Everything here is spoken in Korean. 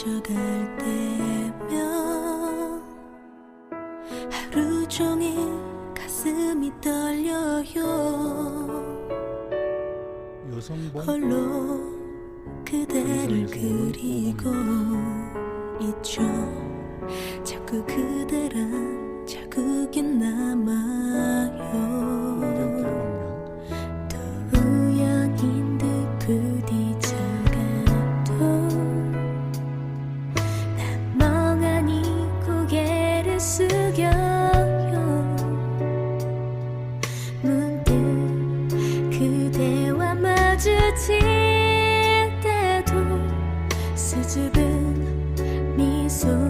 잊혀갈 때면 하루 종일 가슴이 떨려요. 여성봉 홀로 그대를 그리고 있죠. 자꾸 그대란 그대와 마주칠 때도 수줍은 미소